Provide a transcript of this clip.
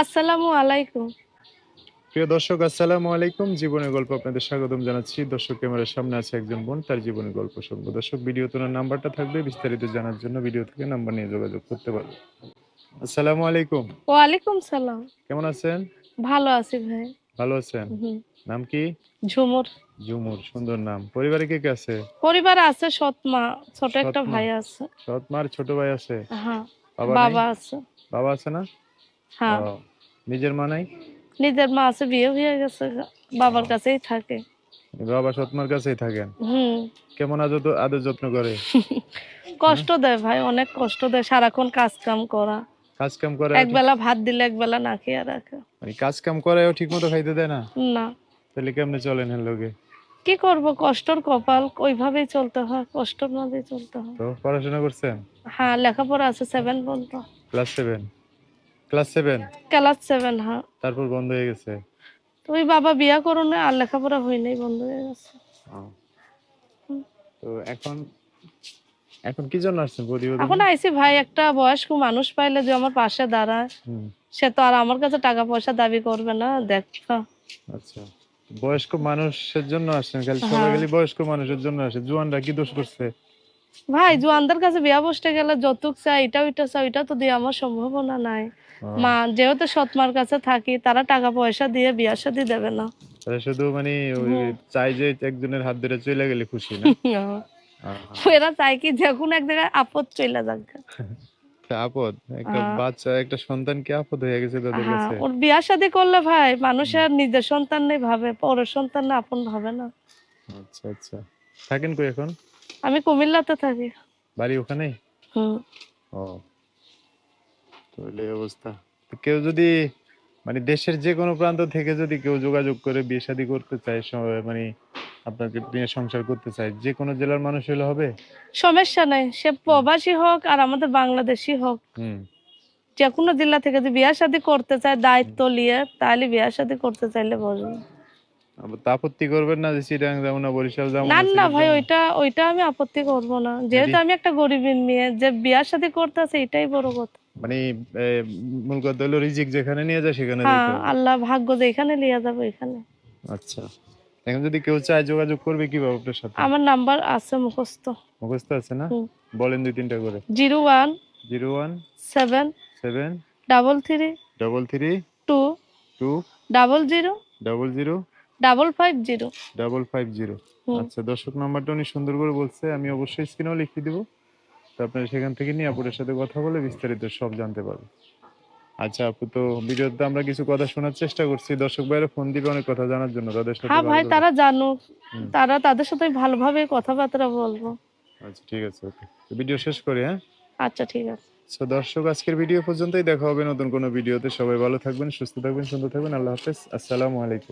আসসালামু আলাইকুম। প্রিয় দর্শক আসসালামু আলাইকুম। জীবনের গল্প আপনাদের স্বাগতম জানাচ্ছি। দর্শক ক্যামেরার সামনে আছে একজন বোন তার জীবনের গল্প শুনব। দর্শক ভিডিও তোলার নাম্বারটা থাকবে বিস্তারিত জানার জন্য ভিডিও থেকে নাম্বার নিয়ে যোগাযোগ করতে পারবে আসসালামু আলাইকুম। ওয়ালাইকুম সালাম। কেমন আছেন? ভালো আছি ভাই। ভালো আছেন? নাম কি? ঝুমুর। ঝুমুর সুন্দর নাম। পরিবারে কে কে আছে? পরিবার আছে সৎ মা ছোট একটা ভাই আছে। সৎ মার ছোট ভাই আছে? হ্যাঁ বাবা বাবা আছে। বাবা আছে না? হ্যাঁ। নিজের মা নাই? নিজের মা আছে বিয়ে হয়ে গেছে বাবার কাছেই থাকে। বাবা সৎ মার কাছেই থাকেন? হুম। কেমন আদর আদর যত্ন করে? কষ্ট দেয় ভাই অনেক কষ্ট দেয় সারাক্ষণ কাজ কাম করা। কাজ কাম করে এক বেলা ভাত দিলে এক বেলা না খেয়ে রাখে। মানে কাজ কাম করেও ঠিক মতো খাইতে দেয় না? না। তাহলে কেমনে চলেন এর লোকে কি করব কষ্টর কপাল ওইভাবেই চলতে হয় কষ্টর মধ্যে চলতে হয়। তো পড়াশোনা করছেন? হ্যাঁ লেখাপড়া আছে সেভেন পর্যন্ত। Class seven class seven class seven হ্যাঁ। তারপর বন্ধ হয়ে গেছে? তো ওই বাবা বিয়া করো না আর লেখাপড়া হয় নাই বন্ধ হয়ে গেছে। তো এখন এখন কি জন্য আসছেন প্রতিবেদন এখন আইসি ভাই একটা বয়স্ক মানুষ পাইলে যে আমার পাশে দাঁড়ায়। হুম, সে তো আর আমার কাছে টাকা পয়সা দাবি করবে না দেখ আচ্ছা। বয়স্ক মানুষের জন্য আসছেন খালি সবাই হ্যাঁ। খালি বয়স্ক মানুষের জন্য আসে। জুয়ানরা কি দোষ করছে? ভাই জোয়ানদের কাছে বিয়া বসতে গেলে যৌতুক চাই এটা ওইটা চাই ওইটা তো দিয়ে আমার সম্ভাবনা নাই। মা যেহেতু সৎমার কাছে থাকি তারা টাকা পয়সা দিয়ে বিয়া শাদি দেবে না। শুধু মানে ওই চাই যে একজনের হাত ধরে চলে গেলে খুশি না? এরা চাই কি যে কোনো এক জায়গায় আপদ চলে যাক। আপদ? একটা হ্যাঁ। বাচ্চা একটা সন্তান কি আপদ হয়ে গেছে তাদের হ্যাঁ কাছে? ওর বিয়া শাদি করলে ভাই মানুষের নিজের সন্তান নেই ভাবে পরের সন্তান না আপন ভাবে না। আচ্ছা আচ্ছা। থাকেন কই এখন? আমি কুমিল্লাতে থাকি। বাড়ি ওখানেই হুম। ও তাহলে অবস্থা। কেউ যদি মানে দেশের যে কোনো প্রান্ত থেকে যদি কেউ যোগাযোগ করে বিয়ে শাদী করতে চায় মানে আপনাকে নিয়ে সংসার করতে চায় যে কোনো জেলার মানুষ হলে হবে? সমস্যা নাই সে প্রবাসী হোক আর আমাদের বাংলাদেশি হোক। হুম। যে কোনো জেলা থেকে যদি বিয়ে শাদি করতে চায় দায়িত্ব নিয়ে তাহলে বিয়ে শাদি করতে চাইলে বলব তো আপত্তি করবেন না যে চিটাং যাব না বরিশাল যাব না না ভাই ওইটা ওইটা আমি আপত্তি করব না। যেহেতু আমি একটা গরিবের মেয়ে যে বিয়া শাদি করতেছে এটাই বড় কথা। মানে মূল কথা হলো রিজিক যেখানে নিয়ে যায় সেখানে হ্যাঁ আল্লাহ ভাগ্য যে এখানে লিয়া যাবে এখানে আচ্ছা। এখন যদি কেউ চায় যোগাযোগ করবে কীভাবে আপনার সাথে? আমার নাম্বার আছে মুখস্থ। মুখস্থ আছে না? বলেন দুই তিনটা করে। Zero one zero one seven seven double three double three two two double zero double zero double five zero double five zero আচ্ছা দর্শক নাম্বারটা উনি সুন্দর করে বলছে আমি অবশ্যই স্ক্রিনেও লিখে দিব। তো আপনারা সেখান থেকে নিয়ে আপুরের সাথে কথা বলে বিস্তারিত সব জানতে পারবেন। আচ্ছা আপু তো ভিডিওতে আমরা কিছু কথা শোনার চেষ্টা করছি। দর্শক ভাইরা ফোন দিবে অনেক কথা জানার জন্য তাদের সাথে হ্যাঁ ভাই তারা জানুক। তারা তাদের সাথে ভালোভাবে কথাবার্তা বলব। আচ্ছা ঠিক আছে ওকে। ভিডিও শেষ করি হ্যাঁ? আচ্ছা ঠিক আছে। সো দর্শক আজকের ভিডিও পর্যন্তই। দেখা হবে নতুন কোনো ভিডিওতে। সবাই ভালো থাকবেন সুস্থ থাকবেন সুন্দর থাকবেন। আল্লাহ হাফেজ। আসসালামু আলাইকুম।